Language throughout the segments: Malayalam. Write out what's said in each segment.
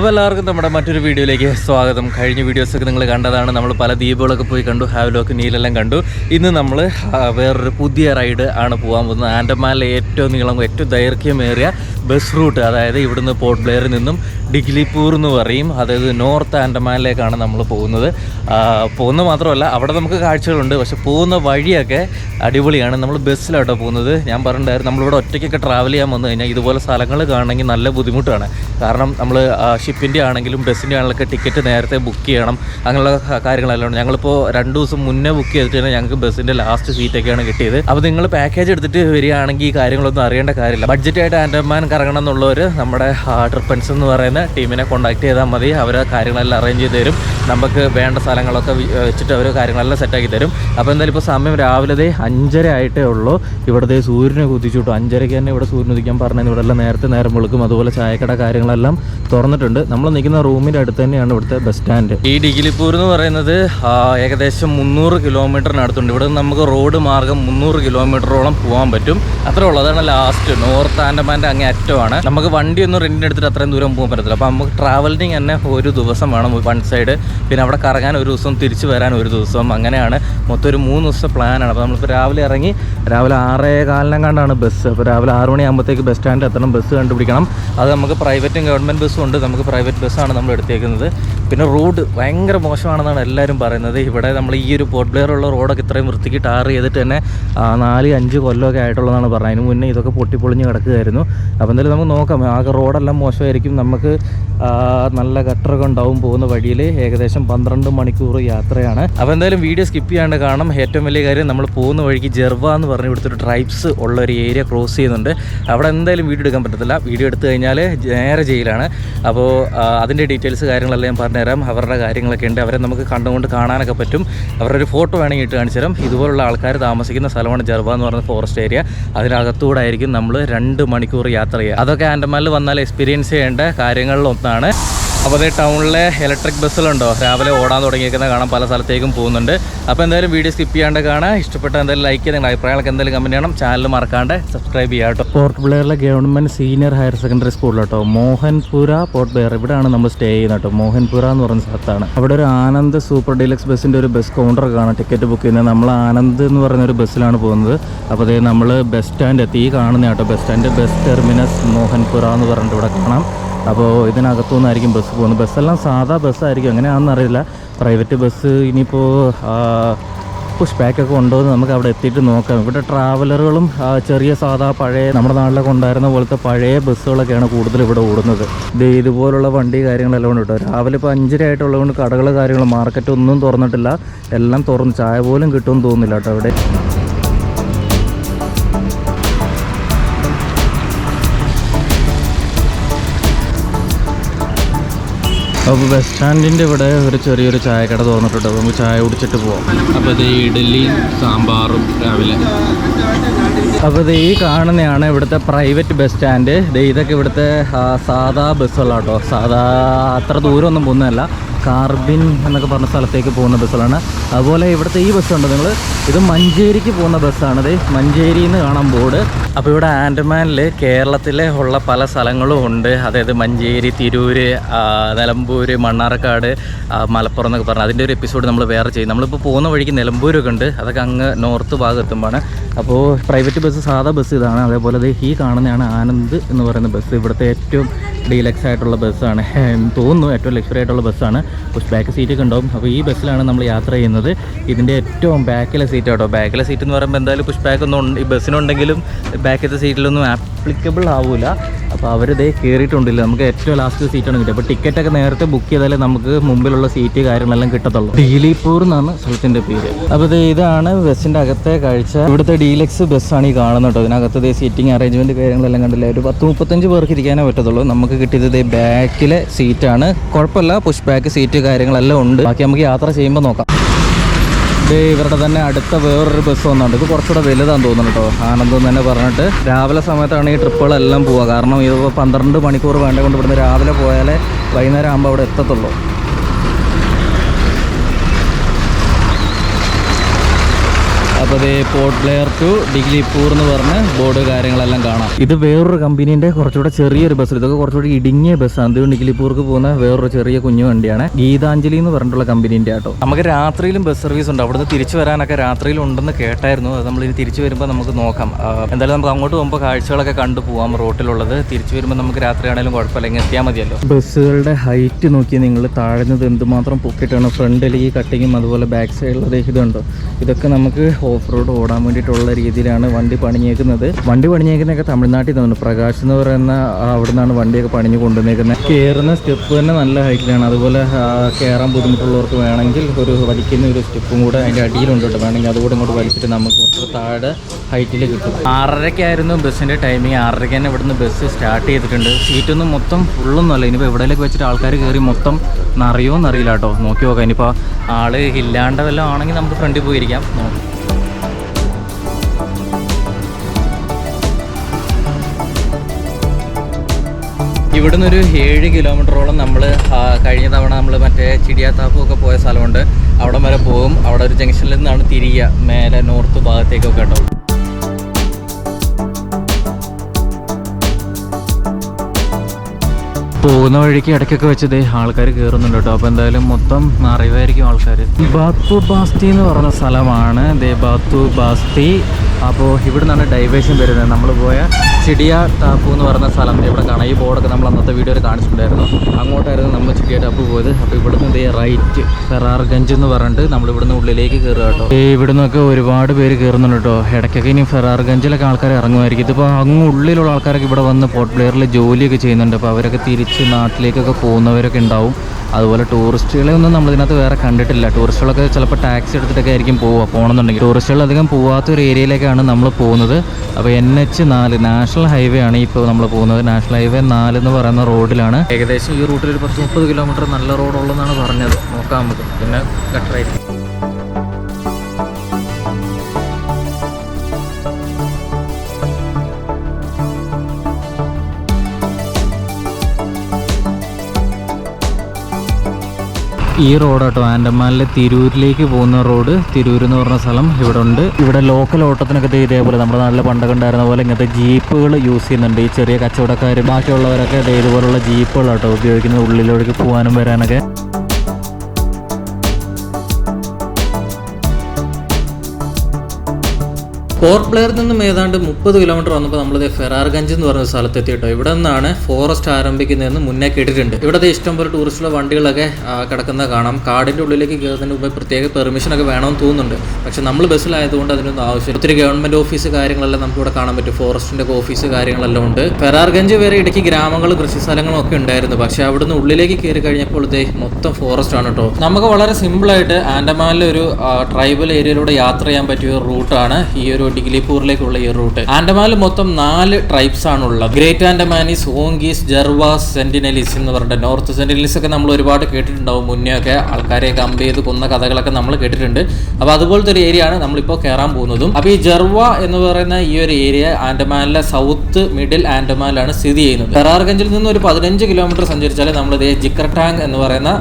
അപ്പോൾ എല്ലാവർക്കും നമ്മുടെ മറ്റൊരു വീഡിയോയിലേക്ക് സ്വാഗതം. കഴിഞ്ഞ വീഡിയോസൊക്കെ നിങ്ങൾ കണ്ടതാണ്. നമ്മൾ പല ദ്വീപുകളൊക്കെ പോയി കണ്ടു. ഹാവലോക്ക് നീലെല്ലാം കണ്ടു. ഇന്ന് നമ്മൾ വേറൊരു പുതിയ റൈഡ് ആണ് പോകാൻ പോകുന്നത്. ആൻഡമാനിലെ ഏറ്റവും നീളം ഏറ്റവും ദൈർഘ്യമേറിയ ബസ് റൂട്ട് അതായത് ഇവിടുന്ന് പോർട്ട് ബ്ലെയറിൽ നിന്നും ഡിഗ്ലിപൂർ എന്ന് പറയും. അതായത് നോർത്ത് ആൻഡമാനിലേക്കാണ് നമ്മൾ പോകുന്നത്. പോകുന്നത് മാത്രമല്ല അവിടെ നമുക്ക് കാഴ്ചകളുണ്ട്. പക്ഷെ പോകുന്ന വഴിയൊക്കെ അടിപൊളിയാണ്. നമ്മൾ ബസ്സിലാട്ടോ പോകുന്നത്. ഞാൻ പറഞ്ഞിട്ടുണ്ടായിരുന്നു നമ്മളിവിടെ ഒറ്റയ്ക്കൊക്കെ ട്രാവൽ ചെയ്യാൻ വന്നു കഴിഞ്ഞാൽ ഇതുപോലെ സ്ഥലങ്ങൾ കാണണമെങ്കിൽ നല്ല ബുദ്ധിമുട്ടാണ്. കാരണം നമ്മൾ ഷിപ്പിന്റെ ആണെങ്കിലും ബസ്സിന്റെ ആണെങ്കിലൊക്കെ ടിക്കറ്റ് നേരത്തെ ബുക്ക് ചെയ്യണം. അങ്ങനെയുള്ള കാര്യങ്ങളെല്ലാം ഉണ്ട്. ഞങ്ങളിപ്പോൾ രണ്ട് ദിവസം മുന്നേ ബുക്ക് ചെയ്തിട്ട് തന്നെ ഞങ്ങൾക്ക് ബസ്സിന്റെ ലാസ്റ്റ് സീറ്റൊക്കെയാണ് കിട്ടിയത്. അപ്പോൾ നിങ്ങൾ പാക്കേജ് എടുത്തിട്ട് വരികയാണെങ്കിൽ ഈ കാര്യങ്ങളൊന്നും അറിയേണ്ട കാര്യമില്ല. ബഡ്ജറ്റായിട്ട് ആൻഡമാൻ കറങ്ങണം എന്നുള്ളവർ നമ്മുടെ ട്രിപ്പൻസ് എന്ന് പറയുന്ന ടീമിനെ കോൺടാക്ട് ചെയ്താൽ മതി. അവർ കാര്യങ്ങളെല്ലാം അറേഞ്ച് ചെയ്ത് തരും. നമുക്ക് വേണ്ട സ്ഥലങ്ങളൊക്കെ വെച്ചിട്ട് അവർ കാര്യങ്ങളെല്ലാം സെറ്റാക്കി തരും. അപ്പോൾ എന്തായാലും ഇപ്പോൾ സമയം രാവിലെ ദേ അഞ്ചര ആയിട്ടേ ഉള്ളൂ. ഇവിടുത്തെ സൂര്യനെ കുതിച്ചു കിട്ടും അഞ്ചരയ്ക്ക് തന്നെ ഇവിടെ സൂര്യൻ ഉദിക്കാൻ പറഞ്ഞാൽ ഇവിടെ എല്ലാം നേരത്തെ നേരം വിളിക്കും. അതുപോലെ ചായക്കട കാര്യങ്ങളെല്ലാം തുറന്നിട്ടുണ്ട്. നമ്മൾ നിൽക്കുന്ന റൂമിന്റെ അടുത്ത് തന്നെയാണ് ഇവിടുത്തെ ബസ് സ്റ്റാൻഡ് ഈ ഡിഗിലിപ്പൂർ എന്ന് പറയുന്നത് ഏകദേശം മുന്നൂറ് കിലോമീറ്ററിനടുത്തുണ്ട്. ഇവിടെ നമുക്ക് റോഡ് മാർഗം മുന്നൂറ് കിലോമീറ്ററോളം പോകാൻ പറ്റും. അത്രേ ഉള്ളൂ. അതാണ് ലാസ്റ്റ് നോർത്ത് ആൻഡമാന്റെ അങ്ങേ അറ്റമാണ് നമുക്ക് വണ്ടി ഒന്നും റെന്റിന് എടുത്തിട്ട് അത്രയും ദൂരം പോകാൻ പറ്റത്തില്ല. അപ്പോൾ നമുക്ക് ട്രാവലിംഗ് തന്നെ ഒരു ദിവസം വേണം വൺ സൈഡ് പിന്നെ അവിടെ കറങ്ങാൻ ഒരു ദിവസം തിരിച്ചു വരാൻ ഒരു ദിവസം. അങ്ങനെയാണ് മൊത്തം ഒരു മൂന്ന് ദിവസത്തെ പ്ലാനാണ് അപ്പോൾ നമ്മളിപ്പോൾ രാവിലെ ഇറങ്ങി രാവിലെ ആറേ കാലിനം കണ്ടാണ് ബസ് അപ്പോൾ രാവിലെ ആറ് മണിയാകുമ്പോഴത്തേക്ക് ബസ് സ്റ്റാൻഡിൽ എത്തണം. ബസ് കണ്ടുപിടിക്കണം. അത് നമുക്ക് പ്രൈവറ്റും ഗവൺമെന്റ് ബസ്സും ഉണ്ട്. നമുക്ക് പ്രൈവറ്റ് ബസ്സാണ് നമ്മൾ എടുത്തേക്കുന്നത്. പിന്നെ റോഡ് ഭയങ്കര മോശമാണെന്നാണ് എല്ലാവരും പറയുന്നത്. ഇവിടെ നമ്മൾ ഈ ഒരു പോർട്ട് ബ്ലെയർ ഉള്ള റോഡൊക്കെ ഇത്രയും വൃത്തിക്ക് ടാർ ചെയ്തിട്ട് തന്നെ നാല് അഞ്ച് കൊല്ലമൊക്കെ ആയിട്ടുള്ളതാണ് പറഞ്ഞത്. അതിന് മുന്നേ ഇതൊക്കെ പൊട്ടിപ്പൊളിഞ്ഞ് കിടക്കുകയായിരുന്നു. അപ്പോൾ എന്തായാലും നമുക്ക് നോക്കാം. ആകെ റോഡെല്ലാം മോശമായിരിക്കും. നമുക്ക് നല്ല ഗട്ടറൊക്കെ ഉണ്ടാവും പോകുന്ന വഴിയിൽ ഏകദേശം പന്ത്രണ്ട് മണിക്കൂർ യാത്രയാണ്. അപ്പോൾ എന്തായാലും വീഡിയോ സ്കിപ്പ് ചെയ്യാണ്ട് കാണാം ഏറ്റവും വലിയ കാര്യം നമ്മൾ പോകുന്ന വഴിക്ക് ജെർവ എന്ന് പറഞ്ഞ് ഇവിടുത്തെ ഒരു ട്രൈബ്സ് ഉള്ള ഒരു ഏരിയ ക്രോസ് ചെയ്യുന്നുണ്ട്. അവിടെ എന്തായാലും വീഡിയോ എടുക്കാൻ പറ്റത്തില്ല. വീഡിയോ എടുത്തു കഴിഞ്ഞാൽ നേരെ ജയിലാണ്. അപ്പോൾ അതിന്റെ ഡീറ്റെയിൽസ് കാര്യങ്ങളെല്ലാം ഞാൻ പറഞ്ഞുതരാം അവരുടെ കാര്യങ്ങളൊക്കെ ഉണ്ട്. അവരെ നമുക്ക് കണ്ടുകൊണ്ട് കാണാനൊക്കെ പറ്റും. അവരുടെ ഒരു ഫോട്ടോ വേണമെങ്കിൽ ഇട്ട് കാണിച്ചു തരാം. ഇതുപോലുള്ള ആൾക്കാർ താമസിക്കുന്ന സ്ഥലമാണ് ജർവ എന്ന് പറയുന്ന ഫോറസ്റ്റ് ഏരിയ അതിനകത്തൂടെ ആയിരിക്കും നമ്മൾ രണ്ട് മണിക്കൂർ യാത്ര ചെയ്യുക. അതൊക്കെ ആൻഡമാനിൽ വന്നാൽ എക്സ്പീരിയൻസ് ചെയ്യേണ്ട കാര്യങ്ങളിൽ ഒന്നാണ് അപ്പോൾ അതേ ടൗണിലെ ഇലക്ട്രിക് ബസ്സുകളുണ്ടോ രാവിലെ ഓടാൻ തുടങ്ങിയിരിക്കുന്ന കാണാൻ പല സ്ഥലത്തേക്കും പോകുന്നുണ്ട്. അപ്പോൾ എന്തായാലും വീഡിയോ സ്കിപ്പ് ചെയ്യാണ്ട് കാണാം ഇഷ്ടപ്പെട്ട എന്തായാലും ലൈക്ക് ചെയ്ത് നിങ്ങളുടെ അഭിപ്രായങ്ങളൊക്കെ എന്തായാലും കമന്റ് ചെയ്യണം. ചാനൽ മറക്കാണ്ട് സബ്സ്ക്രൈബ് ചെയ്യാം കേട്ടോ. പോർട്ട് ബ്ലെയറിലെ ഗവൺമെന്റ് സീനിയർ ഹയർ സെക്കൻഡറി സ്കൂളിലോട്ടോ മോഹൻപുര പോർട്ട് ബ്ലെയർ ഇവിടെയാണ് നമ്മൾ സ്റ്റേ ചെയ്യുന്നത് കേട്ടോ. മോഹൻപുര എന്ന് പറഞ്ഞ സ്ഥലത്താണ്. അവിടെ ഒരു ആനന്ദ് സൂപ്പർ ഡീലക്സ് ബസ്സിന്റെ ഒരു ബസ് കൗണ്ടർ കാണാം. ടിക്കറ്റ് ബുക്ക് ചെയ്യുന്നത് നമ്മൾ ആനന്ദ് എന്ന് പറയുന്ന ഒരു ബസ്സിലാണ് പോകുന്നത്. അപ്പോൾ അതേ നമ്മൾ ബസ് സ്റ്റാൻഡ് എത്തി. ഈ കാണുന്ന കേട്ടോ. Bus stand bus terminus Mohanpura എന്ന് പറഞ്ഞിട്ട് ഇവിടെ കാണാം. അപ്പോൾ ഇതിനകത്തു നിന്നായിരിക്കും ബസ് പോകുന്നത്. ബസ്സെല്ലാം സാധാ ബസ്സായിരിക്കും. എങ്ങനെയാണെന്ന് അറിയില്ല. പ്രൈവറ്റ് ബസ് ഇനിയിപ്പോൾ പുഷ് പാക്കൊക്കെ ഉണ്ടോ എന്ന് നമുക്ക് അവിടെ എത്തിയിട്ട് നോക്കാം. ഇവിടെ ട്രാവലറുകളും ചെറിയ സാധാ പഴയ നമ്മുടെ നാട്ടിലൊക്കെ ഉണ്ടായിരുന്ന പോലത്തെ പഴയ ബസ്സുകളൊക്കെയാണ് കൂടുതൽ ഇവിടെ ഓടുന്നത്. ഇത് ഇതുപോലുള്ള വണ്ടി കാര്യങ്ങളെല്ലാം ഉണ്ട് കേട്ടോ. രാവിലെ ഇപ്പോൾ അഞ്ചര ആയിട്ടുള്ളതുകൊണ്ട് കടകൾ കാര്യങ്ങൾ മാർക്കറ്റ് ഒന്നും തുറന്നിട്ടില്ല. എല്ലാം തുറന്ന് ചായ പോലും കിട്ടുമെന്ന് തോന്നുന്നില്ല കേട്ടോ അവിടെ. അപ്പോൾ ബസ് സ്റ്റാൻഡിന്റെ ഇവിടെ ഒരു ചെറിയൊരു ചായക്കട തുറന്നിട്ടുണ്ട്. അപ്പോൾ നമുക്ക് ചായ കുടിച്ചിട്ട് പോവാം. അപ്പോൾ ഇത് ഇഡലിയും സാമ്പാറും രാവിലെ. അപ്പോൾ ഇത് ഈ കാണുന്നതാണ് ഇവിടുത്തെ പ്രൈവറ്റ് ബസ് സ്റ്റാൻഡ് ഇതൊക്കെ ഇവിടുത്തെ സാധാ ബസ്സുള്ള കേട്ടോ സാധാ അത്ര ദൂരമൊന്നും പോകുന്നതല്ല. കാർബിൻ എന്നൊക്കെ പറഞ്ഞ സ്ഥലത്തേക്ക് പോകുന്ന ബസ്സുകളാണ്. അതുപോലെ ഇവിടുത്തെ ഈ ബസ്സുണ്ട് നിങ്ങൾ. ഇത് മഞ്ചേരിക്ക് പോകുന്ന ബസ്സാണ്. ഇത് മഞ്ചേരി എന്ന് കാണാൻ ബോർഡ്. അപ്പോൾ ഇവിടെ ആൻഡമാനിൽ കേരളത്തിലെ ഉള്ള പല സ്ഥലങ്ങളും ഉണ്ട്. അതായത് മഞ്ചേരി തിരൂര് നിലമ്പൂർ മണ്ണാർക്കാട് മലപ്പുറം എന്നൊക്കെ പറഞ്ഞു അതിന്റെ ഒരു എപ്പിസോഡ് നമ്മൾ വേറെ ചെയ്യും. നമ്മളിപ്പോൾ പോകുന്ന വഴിക്ക് നിലമ്പൂരൊക്കെ ഉണ്ട്. അതൊക്കെ അങ്ങ് നോർത്ത് ഭാഗം എത്തുമ്പോഴാണ് അപ്പോൾ പ്രൈവറ്റ് ബസ് സാധാ ബസ് ഇതാണ്. അതേപോലെ ഈ കാണുന്നതാണ് ആനന്ദ് എന്ന് പറയുന്ന ബസ്. ഇവിടുത്തെ ഏറ്റവും ഡീലക്സ് ആയിട്ടുള്ള ബസ്സാണ് തോന്നുന്നു ഏറ്റവും ലക്ഷറി ആയിട്ടുള്ള ബസ്സാണ്. പുഷ് ബാക്ക് സീറ്റൊക്കെ ഉണ്ടാവും. അപ്പോൾ ഈ ബസ്സിലാണ് നമ്മൾ യാത്ര ചെയ്യുന്നത്. ഇതിന്റെ ഏറ്റവും ബാക്കിലെ സീറ്റ് കേട്ടോ ബാക്കിലെ സീറ്റ് എന്ന് പറയുമ്പോൾ എന്തായാലും പുഷ് ബാക്ക് ഒന്നും ഈ ബസ്സിനുണ്ടെങ്കിലും ബാക്കിലത്തെ സീറ്റിലൊന്നും ആപ്ലിക്കബിൾ ആവില്ല അപ്പോൾ അവരിതേ കയറിയിട്ടുണ്ടല്ലോ നമുക്ക് ഏറ്റവും ലാസ്റ്റ് സീറ്റാണ് കിട്ടുക അപ്പോൾ ടിക്കറ്റൊക്കെ നേരത്തെ ബുക്ക് ചെയ്താലേ നമുക്ക് മുമ്പിലുള്ള സീറ്റ് കാര്യങ്ങളെല്ലാം കിട്ടത്തുള്ളൂ. ഡീലിപ്പൂർ എന്നാണ് സ്ഥലത്തിന്റെ പേര്. അപ്പോൾ ഇത് ഇതാണ് ബസ്സിന്റെ അകത്തെ കാഴ്ച. ഇവിടുത്തെ ഡീലക്സ് ബസ്സാണ് ഈ കാണുന്നത് കേട്ടോ. ഇതിനകത്ത് ഇതേ സീറ്റിംഗ് അറേഞ്ച്മെന്റ് കാര്യങ്ങളെല്ലാം കണ്ടില്ല? ഒരു പത്ത് മുപ്പത്തഞ്ച് പേർക്ക് ഇരിക്കാനേ പറ്റത്തുള്ളൂ. നമുക്ക് കിട്ടിയത് ഇതേ ബാക്കിലെ സീറ്റാണ് കുഴപ്പമില്ല. പുഷ് ബാക്ക് കാര്യങ്ങളെല്ലാം ഉണ്ട്. ബാക്കി നമുക്ക് യാത്ര ചെയ്യുമ്പോൾ നോക്കാം. ഇവരുടെ തന്നെ അടുത്ത വേറൊരു ബസ് വന്നുണ്ട്. ഇത് കുറച്ചുകൂടെ വലുതാന്ന് തോന്നുന്നു കേട്ടോ ആനന്ദ് എന്ന് തന്നെ പറഞ്ഞിട്ട്. രാവിലെ സമയത്താണ് ഈ ട്രിപ്പുകളെല്ലാം പോവുക. കാരണം ഇത് പന്ത്രണ്ട് മണിക്കൂർ വേണ്ട കൊണ്ട് ഇവിടുന്ന് രാവിലെ പോയാലേ വൈകുന്നേരം ആകുമ്പോൾ അവിടെ എത്തത്തുള്ളൂ. അപ്പോൾ ഇത് പോർട്ട് ബ്ലെയർ ടു ഡിഗ്ലിപൂർ എന്ന് പറഞ്ഞ് ബോർഡ് കാര്യങ്ങളെല്ലാം കാണാം. ഇത് വേറൊരു കമ്പനീന്റെ കുറച്ചുകൂടെ ചെറിയൊരു ബസ് ഇതൊക്കെ കുറച്ചുകൂടി ഇടുങ്ങിയ ബസ്സാണ് ഇത് ഡിഗ്ലിപ്പൂർക്ക് പോകുന്ന വേറൊരു ചെറിയ കുഞ്ഞു വണ്ടിയാണ്. ഗീതാഞ്ജലി എന്ന് പറഞ്ഞിട്ടുള്ള കമ്പനീന്റെ ആട്ടോ. നമുക്ക് രാത്രിയിലും ബസ് സർവീസ് ഉണ്ട്. അവിടുന്ന് തിരിച്ചു വരാനൊക്കെ രാത്രിയിൽ ഉണ്ടെന്ന് കേട്ടായിരുന്നു. അത് നമ്മൾ ഇനി തിരിച്ചു വരുമ്പോൾ നമുക്ക് നോക്കാം. എന്തായാലും നമുക്ക് അങ്ങോട്ട് പോകുമ്പോൾ കാഴ്ചകളൊക്കെ കണ്ടു പോവാം റോട്ടിലുള്ളത്. തിരിച്ചു വരുമ്പോൾ നമുക്ക് രാത്രി ആണെങ്കിലും കുഴപ്പമില്ല. ഇങ്ങനെ എത്തിയാൽ മതിയല്ലോ. ബസ്സുകളുടെ ഹൈറ്റ് നോക്കി നിങ്ങൾ താഴ്ന്നത് എന്തുമാത്രം പൊക്കിട്ടാണ് ഫ്രണ്ടിൽ ഈ കട്ടിങ്ങും അതുപോലെ ബാക്ക് സൈഡിലത് ഇതുണ്ടോ? ഇതൊക്കെ നമുക്ക് ഓഫ് റോഡ് ഓടാൻ വേണ്ടിയിട്ടുള്ള രീതിയിലാണ് വണ്ടി പണിഞ്ഞേക്കുന്നത്. വണ്ടി പണിഞ്ഞേക്കുന്നതൊക്കെ തമിഴ്നാട്ടിൽ നിന്ന് പ്രകാശ് എന്ന് പറയുന്ന അവിടെ നിന്നാണ് വണ്ടിയൊക്കെ പണിഞ്ഞ് കൊണ്ടുവന്നേക്കുന്നത്. കയറുന്ന സ്റ്റെപ്പ് തന്നെ നല്ല ഹൈറ്റിലാണ്. അതുപോലെ കയറാൻ ബുദ്ധിമുട്ടുള്ളവർക്ക് വേണമെങ്കിൽ ഒരു വലിക്കുന്ന ഒരു സ്റ്റെപ്പും കൂടെ അതിന്റെ അടിയിലുണ്ട് വേണമെങ്കിൽ അതുകൂടെ ഇങ്ങോട്ട് വലിച്ചിട്ട് നമുക്ക് കുറച്ച് താഴെ ഹൈറ്റിൽ കിട്ടും. ആറരയ്ക്കായിരുന്നു ബസ്സിന്റെ ടൈമിങ് ആറരയ്ക്ക് തന്നെ ഇവിടുന്ന് ബസ് സ്റ്റാർട്ട് ചെയ്തിട്ടുണ്ട്. സീറ്റൊന്നും മൊത്തം ഫുള്ളൊന്നും അല്ല. ഇനിയിപ്പോൾ എവിടെയൊക്കെ വെച്ചിട്ട് ആൾക്കാർ കയറി മൊത്തം നിറയോ എന്നറിയില്ല കേട്ടോ. നോക്കി നോക്കാം. ഇനിയിപ്പോൾ ആൾ ഇല്ലാണ്ട് വല്ലതും ആണെങ്കിൽ നമുക്ക് ഫ്രണ്ടിൽ പോയിരിക്കാം. നോക്കാം. ഇവിടുന്ന് ഒരു ഏഴ് കിലോമീറ്ററോളം നമ്മൾ കഴിഞ്ഞ തവണ നമ്മൾ മറ്റേ ചിടിയാത്താപ്പും ഒക്കെ പോയ സ്ഥലമുണ്ട്. അവിടം വരെ പോകും. അവിടെ ഒരു ജംഗ്ഷനിൽ നിന്നാണ് തിരിയുക. മേലെ നോർത്ത് ഭാഗത്തേക്കൊക്കെ കേട്ടോ. പോകുന്ന വഴിക്ക് ഇടയ്ക്കൊക്കെ വെച്ചത് ആൾക്കാർ കയറുന്നുണ്ട് കേട്ടോ. അപ്പോൾ എന്തായാലും മൊത്തം നിറയുമായിരിക്കും ആൾക്കാർ ബാത്തു ബാസ്തി എന്ന് പറഞ്ഞ സ്ഥലമാണ്. ദേ ബാത്തു ബാസ്തി. അപ്പോൾ ഇവിടെ നിന്നാണ് ഡൈവേഷൻ വരുന്നത്. നമ്മൾ പോയ ചിടിയ ടാപ്പു എന്ന് പറയുന്ന സ്ഥലം ഇവിടെ കാണാം. ഈ ബോർഡൊക്കെ നമ്മൾ അന്നത്തെ വീഡിയോയിൽ കാണിച്ചിട്ടുണ്ടായിരുന്നു. അങ്ങോട്ടായിരുന്നു നമ്മൾ ചിടിയ ടാപ്പ് പോയത്. അപ്പോൾ ഇവിടുന്ന് ദേ റൈറ്റ് ഫെറാർഗഞ്ച് എന്ന് പറഞ്ഞിട്ട് നമ്മൾ ഇവിടുന്ന് ഉള്ളിലേക്ക് കയറുക കേട്ടോ. ഈ ഇവിടുന്നൊക്കെ ഒരുപാട് പേര് കയറുന്നുണ്ട് കേട്ടോ. ഇടയ്ക്കൊക്കെ ഇനി ഫെറാർഗഞ്ചിലൊക്കെ ആൾക്കാർ ഇറങ്ങുമായിരിക്കും. ഇതിപ്പോൾ അങ്ങ് ഉള്ളിലുള്ള ആൾക്കാരൊക്കെ ഇവിടെ വന്ന് പോർട്ട് ബ്ലെയറിൽ ജോലിയൊക്കെ ചെയ്യുന്നുണ്ട്. അപ്പോൾ അവരൊക്കെ തിരിച്ച് നാട്ടിലേക്കൊക്കെ പോകുന്നവരൊക്കെ ഉണ്ടാവും. അതുപോലെ ടൂറിസ്റ്റുകളെ ഒന്നും നമ്മളിതിനകത്ത് വേറെ കണ്ടിട്ടില്ല. ടൂറിസ്റ്റുകളൊക്കെ ചിലപ്പോൾ ടാക്സി എടുത്തിട്ടൊക്കെ ആയിരിക്കും പോവുക പോകണമെന്നുണ്ടെങ്കിൽ ടൂറിസ്റ്റുകൾ അധികം പോവാത്ത ഒരു ഏരിയയിലേക്കാണ് നമ്മൾ പോകുന്നത്. അപ്പോൾ എൻ എച്ച് നാല് നാഷണൽ ഹൈവേ ആണ് ഇപ്പോൾ നമ്മൾ പോകുന്നത്. നാഷണൽ ഹൈവേ നാല് എന്ന് പറയുന്ന റോഡിലാണ്. ഏകദേശം ഈ റൂട്ടിൽ ഒരു പത്ത് മുപ്പത് കിലോമീറ്റർ നല്ല റോഡുള്ളതെന്നാണ് പറഞ്ഞത്. നോക്കാം നമുക്ക്. പിന്നെ ഗട്ടറായിരിക്കും ഈ റോഡ് കേട്ടോ ആൻഡമാനിലെ തിരൂരിലേക്ക് പോകുന്ന റോഡ്. തിരൂർ എന്ന് പറഞ്ഞ സ്ഥലം ഇവിടെ ഉണ്ട് ഇവിടെ ലോക്കൽ ഓട്ടത്തിനൊക്കെ ഇതേപോലെ നമ്മുടെ നാട്ടിലെ പണ്ടൊക്കെ ഉണ്ടായിരുന്ന പോലെ ഇങ്ങനത്തെ ജീപ്പുകൾ യൂസ് ചെയ്യുന്നുണ്ട്. ഈ ചെറിയ കച്ചവടക്കാർ ബാക്കിയുള്ളവരൊക്കെ ഇതേപോലുള്ള കേട്ടോ ഉപയോഗിക്കുന്നത് ഉള്ളിലേക്ക് പോകാനും വരാനൊക്കെ. പോർട്ട് പ്ലെയറിൽ നിന്നും ഏതാണ്ട് മുപ്പത് കിലോമീറ്റർ വന്നപ്പോൾ നമ്മളിത് ഫെറാർഗഞ്ച് എന്ന് പറഞ്ഞ സ്ഥലത്തെത്തി കേട്ടോ. ഇവിടെ നിന്നാണ് ഫോറസ്റ്റ് ആരംഭിക്കുന്നതെന്ന് മുന്നേ കേട്ടിട്ടുണ്ട്. ഇവിടുത്തെ ഇഷ്ടംപോലെ ടൂറിസ്റ്റുള്ള വണ്ടികളൊക്കെ കിടക്കുന്ന കാണാം. കാടിന്റെ ഉള്ളിലേക്ക് കയറുന്നതിന് മുമ്പ് പ്രത്യേക പെർമിഷനൊക്കെ വേണമെന്ന് തോന്നുന്നുണ്ട്. പക്ഷേ നമ്മൾ ബസ്സിലായതുകൊണ്ട് അതിനൊന്നും ആവശ്യം ഒത്തിരി ഗവൺമെന്റ് ഓഫീസ് കാര്യങ്ങളെല്ലാം നമുക്ക് ഇവിടെ കാണാൻ പറ്റും. ഫോറസ്റ്റിന്റെ ഓഫീസ് കാര്യങ്ങളെല്ലാം ഉണ്ട്. ഫെറാർഗഞ്ച് വരെ ഇടയ്ക്ക് ഗ്രാമങ്ങളും കൃഷി സ്ഥലങ്ങളും ഒക്കെ ഉണ്ടായിരുന്നു. പക്ഷെ അവിടുന്ന് ഉള്ളിലേക്ക് കയറി കഴിഞ്ഞപ്പോൾ ഇതേ മൊത്തം ഫോറസ്റ്റ് ആണ് കേട്ടോ. നമുക്ക് വളരെ സിമ്പിളായിട്ട് ആൻഡമാനിലെ ഒരു ട്രൈബൽ ഏരിയയിലൂടെ യാത്ര ചെയ്യാൻ പറ്റിയ ഒരു റൂട്ടാണ് ഈ ഒരു ഡിഗ്ലിപൂറിലേക്കുള്ള ഈ റൂട്ട് ആൻഡമാനിൽ മൊത്തം നാല് ട്രൈബ്സ് ആണ് ഉള്ളത് ഗ്രേറ്റ് ആൻഡമാനീസ് ഓങ്കീസ് ജർവാസ് സെന്റിനലീസ് എന്ന് പറഞ്ഞിട്ട് നോർത്ത് സെന്റിനലീസ് ഒക്കെ നമ്മൾ ഒരുപാട് കേട്ടിട്ടുണ്ടാവും. മുന്നേ ഒക്കെ ആൾക്കാരെ കമ്പ് ചെയ്ത് കൊന്ന കഥകളൊക്കെ നമ്മൾ കേട്ടിട്ടുണ്ട്. അപ്പോൾ അതുപോലത്തെ ഒരു ഏരിയ ആണ് നമ്മളിപ്പോൾ കയറാൻ പോകുന്നതും. അപ്പോൾ ഈ ജർവ എന്ന് പറയുന്ന ഈ ഒരു ഏരിയ ആൻഡമാനിലെ സൗത്ത് മിഡിൽ ആൻഡമാനിലാണ് സ്ഥിതി ചെയ്യുന്നത്. ഫെറാർഗഞ്ചിൽ നിന്ന് ഒരു പതിനഞ്ച് കിലോമീറ്റർ സഞ്ചരിച്ചാൽ നമ്മൾ ഇതേ ജിക്രടാങ് എന്ന് പറയുന്ന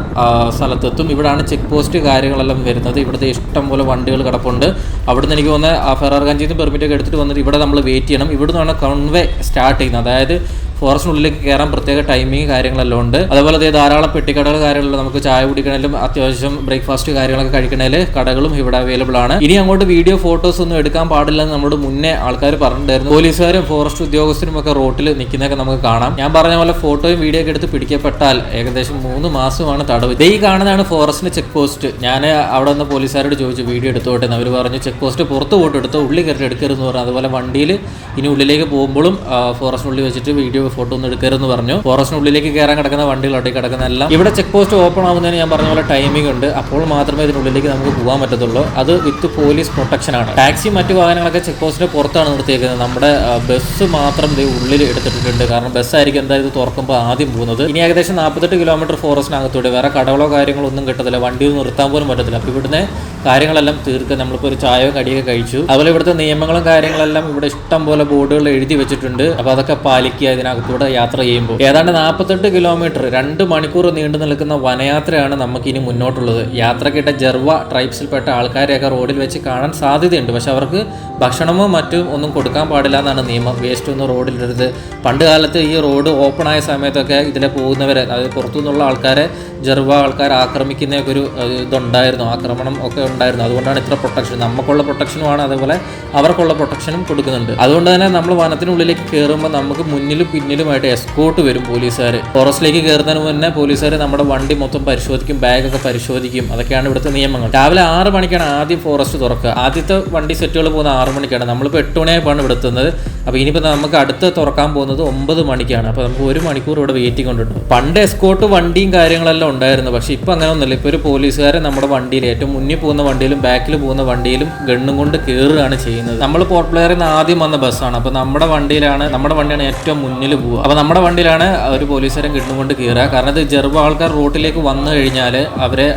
സ്ഥലത്തെത്തും. ഇവിടാണ് ചെക്ക് പോസ്റ്റ് കാര്യങ്ങളെല്ലാം വരുന്നത്. ഇവിടുത്തെ ഇഷ്ടം പോലെ വണ്ടികൾ കിടപ്പുണ്ട്. അവിടുന്ന് എനിക്ക് തോന്നുന്നത് ആ ഫെറാർ ഗഞ്ചിന്ന് പെർമിറ്റ് ഒക്കെ എടുത്തിട്ട് വന്നിട്ട് ഇവിടെ നമ്മൾ വെയിറ്റ് ചെയ്യണം. ഇവിടുന്നാണ് കൺവേ സ്റ്റാർട്ട് ചെയ്യുന്നത്. അതായത് ഫോറസ്റ്റിനുള്ളിലേക്ക് കയറാൻ പ്രത്യേക ടൈമിങ് കാര്യങ്ങളെല്ലാം ഉണ്ട്. അതുപോലെ ദേ ധാരാളം പെട്ടിക്കടകൾ കാര്യങ്ങളുണ്ട്. നമുക്ക് ചായ കുടിക്കണേലും അത്യാവശ്യം ബ്രേക്ക്ഫാസ്റ്റ് കാര്യങ്ങളൊക്കെ കഴിക്കണേൽ കടകളും ഇവിടെ അവൈലബിൾ ആണ്. ഇനി അങ്ങോട്ട് വീഡിയോ ഫോട്ടോസ് ഒന്നും എടുക്കാൻ പാടില്ല എന്ന് നമ്മുടെ മുന്നേ ആൾക്കാർ പറഞ്ഞിട്ടുണ്ടായിരുന്നു. പോലീസുകാരും ഫോറസ്റ്റ് ഉദ്യോഗസ്ഥരും ഒക്കെ റോട്ടിൽ നിൽക്കുന്നതൊക്കെ നമുക്ക് കാണാം. ഞാൻ പറഞ്ഞ പോലെ ഫോട്ടോയും വീഡിയോ ഒക്കെ എടുത്ത് പിടിക്കപ്പെട്ടാൽ ഏകദേശം മൂന്ന് മാസമാണ് തടവ്. ഈ കാണുന്നതാണ് ഫോറസ്റ്റിന്റെ ചെക്ക് പോസ്റ്റ് ഞാൻ അവിടെ നിന്ന് പോലീസുകാരോട് ചോദിച്ചു വീഡിയോ എടുത്തോട്ടെ? എന്ന് അവർ പറഞ്ഞു ചെക്ക് പോസ്റ്റ് പുറത്ത് പോയിട്ട് എടുത്ത് ഉള്ളിൽ കയറി എടുക്കരുതെന്ന് പറഞ്ഞു. അതുപോലെ വണ്ടിയിൽ ഇനി ഉള്ളിലേക്ക് പോകുമ്പോഴും ഫോറസ്റ്റിനുള്ളിൽ വെച്ചിട്ട് വീഡിയോ ഫോട്ടോ ഒന്നും എടുക്കരുതെന്ന് പറഞ്ഞു. ഫോറസ്റ്റിനുള്ളിലേക്ക് കയറാൻ കിടക്കുന്ന വണ്ടികളോട്ടെ കിടക്കുന്ന എല്ലാം. ഇവിടെ ചെക്ക് പോസ്റ്റ് ഓപ്പൺ ആവുന്നതിന് ഞാൻ പറഞ്ഞ പോലെ ടൈമിംഗ് ഉണ്ട്. അപ്പോൾ മാത്രമേ ഇതിനുള്ളിലേക്ക് നമുക്ക് പോകാൻ പറ്റത്തുള്ളൂ. അത് വിത്ത് പോലീസ് പ്രൊട്ടക്ഷൻ ആണ്. ടാക്സി മറ്റു വാഹനങ്ങളൊക്കെ ചെക്ക് പോസ്റ്റിന് പുറത്താണ് നിർത്തിയേക്കുന്നത്. നമ്മുടെ ബസ് മാത്രം ഇത് ഉള്ളിൽ എടുത്തിട്ടുണ്ട്. കാരണം ബസ്സായിരിക്കും എന്തായാലും ഇത് തുറക്കുമ്പോൾ ആദ്യം പോകുന്നത്. ഇനി ഏകദേശം നാൽപ്പത്തെട്ട് കിലോമീറ്റർ ഫോറസ്റ്റിനകത്തൂടെ വേറെ കടകളോ കാര്യങ്ങളോ ഒന്നും കിട്ടത്തില്ല വണ്ടി നിർത്താൻ പോലും പറ്റത്തില്ല. അപ്പോൾ ഇവിടുന്ന് കാര്യങ്ങളെല്ലാം തീർക്കുക നമ്മളിപ്പോൾ ഒരു ചായയോ കടിയൊക്കെ കഴിച്ചു. അതുപോലെ ഇവിടുത്തെ നിയമങ്ങളും കാര്യങ്ങളെല്ലാം ഇവിടെ ഇഷ്ടം പോലെ ബോർഡുകൾ എഴുതി വെച്ചിട്ടുണ്ട്. അപ്പോൾ അതൊക്കെ പാലിക്കുക ഇതിനകത്ത്. അകത്തൂടെ യാത്ര ചെയ്യുമ്പോൾ ഏതാണ്ട് നാൽപ്പത്തെട്ട് കിലോമീറ്റർ രണ്ട് മണിക്കൂർ നീണ്ടു നിൽക്കുന്ന വനയാത്രയാണ് നമുക്കിനി മുന്നോട്ടുള്ളത്. യാത്രക്കിട്ട ജർവ ട്രൈബ്സിൽപ്പെട്ട ആൾക്കാരെയൊക്കെ റോഡിൽ വെച്ച് കാണാൻ സാധ്യതയുണ്ട്. പക്ഷെ അവർക്ക് ഭക്ഷണമോ മറ്റും ഒന്നും കൊടുക്കാൻ പാടില്ല എന്നാണ് നിയമം. വേസ്റ്റ് ഒന്നും റോഡിലിടരുത്. പണ്ട് കാലത്ത് ഈ റോഡ് ഓപ്പൺ ആയ സമയത്തൊക്കെ ഇതിലെ പോകുന്നവരെ അതായത് പുറത്തുനിന്നുള്ള ആൾക്കാരെ ജർവ ആൾക്കാർ ആക്രമിക്കുന്നതൊക്കെ ഒരു ഇതുണ്ടായിരുന്നു. ആക്രമണം ഒക്കെ ഉണ്ടായിരുന്നു. അതുകൊണ്ടാണ് ഇത്ര പ്രൊട്ടക്ഷൻ നമുക്കുള്ള പ്രൊട്ടക്ഷനുമാണ് അതേപോലെ അവർക്കുള്ള പ്രൊട്ടക്ഷനും കൊടുക്കുന്നുണ്ട്. അതുകൊണ്ട് തന്നെ നമ്മൾ വനത്തിനുള്ളിലേക്ക് കയറുമ്പോൾ നമുക്ക് മുന്നിലും പിന്നിലുമായിട്ട് എസ്കോട്ട് വരും പോലീസുകാർ ഫോറസ്റ്റിലേക്ക് കയറുന്നതിന് മുന്നേ പോലീസുകാർ നമ്മുടെ വണ്ടി മൊത്തം പരിശോധിക്കും ബാഗൊക്കെ പരിശോധിക്കും. അതൊക്കെയാണ് ഇവിടുത്തെ നിയമങ്ങൾ. രാവിലെ ആറ് മണിക്കാണ് ആദ്യം ഫോറസ്റ്റ് തുറക്കുക. ആദ്യത്തെ വണ്ടി സെറ്റുകൾ പോകുന്ന ആറ് മണിക്കാണ്. നമ്മളിപ്പോൾ എട്ട് മണിയായപ്പോഴാണ് ഇവിടെ എത്തുന്നത്. അപ്പോൾ ഇനിയിപ്പോൾ നമുക്ക് അടുത്ത് തുറക്കാൻ പോകുന്നത് ഒമ്പത് മണിക്കാണ്. അപ്പോൾ നമുക്ക് ഒരു മണിക്കൂർ ഇവിടെ വെയിറ്റിംഗ് കൊണ്ടുണ്ട്. പണ്ട് എസ്കോട്ട് വണ്ടിയും കാര്യങ്ങളെല്ലാം ഉണ്ടായിരുന്നു. പക്ഷേ ഇപ്പോൾ അങ്ങനെ ഒന്നുമില്ല. ഇപ്പോൾ ഒരു പോലീസുകാരൻ നമ്മുടെ വണ്ടിയിൽ ഏറ്റവും മുന്നിൽ പോകുന്ന വണ്ടിയിലും ബാക്കിൽ പോകുന്ന വണ്ടിയിലും ഗണ്ണും കൊണ്ട് കയറുകയാണ് ചെയ്യുന്നത്. നമ്മൾ പോർട്ട് പ്ലെയറിൽ നിന്ന് ആദ്യം വന്ന ബസ്സാണ്. അപ്പോൾ നമ്മുടെ വണ്ടിയിലാണ് നമ്മുടെ വണ്ടിയാണ് ഏറ്റവും മുന്നിൽ പോവുക. അപ്പോൾ നമ്മുടെ വണ്ടിയിലാണ് ഒരു പോലീസുകാരൻ ഗണ്ണും കൊണ്ട് കയറുക. കാരണം ഇത് ചെറുപ്പം ആൾക്കാർ റോട്ടിലേക്ക് വന്നു കഴിഞ്ഞാൽ അവരെ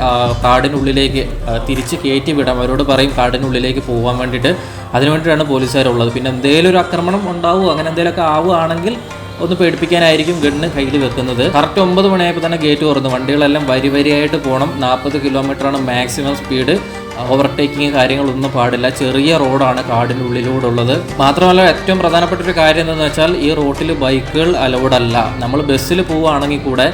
കാടിനുള്ളിലേക്ക് തിരിച്ച് കയറ്റി വിടാം. അവരോട് പറയും കാടിനുള്ളിലേക്ക് പോകാൻ വേണ്ടിയിട്ട്. അതിനു വേണ്ടിയിട്ടാണ് പോലീസുകാരുള്ളത്. പിന്നെ എന്തെങ്കിലും ഒരു ആക്രമണം ഉണ്ടാവുമോ അങ്ങനെ എന്തെങ്കിലുമൊക്കെ ആവുകയാണെങ്കിൽ ഒന്ന് പേടിപ്പിക്കാനായിരിക്കും ഗണ്ണ് കയ്യിൽ വെക്കുന്നത്. കറക്റ്റ് ഒമ്പത് മണിയായപ്പോൾ തന്നെ ഗേറ്റ് തുറന്നു. വണ്ടികളെല്ലാം വരി വരിയായിട്ട് പോകണം നാൽപ്പത് ആണ് മാക്സിമം സ്പീഡ് ഓവർടേക്കിങ് കാര്യങ്ങളൊന്നും പാടില്ല. ചെറിയ റോഡാണ് കാടിന്റെ ഉള്ളിലൂടെ ഉള്ളത് മാത്രമല്ല ഏറ്റവും പ്രധാനപ്പെട്ട ഒരു കാര്യം എന്താണെന്ന് വെച്ചാൽ ഈ റോട്ടിൽ ബൈക്കുകൾ അലൗഡ് അല്ല. നമ്മൾ ബസ്സിൽ പോവുകയാണെങ്കിൽ കൂടെ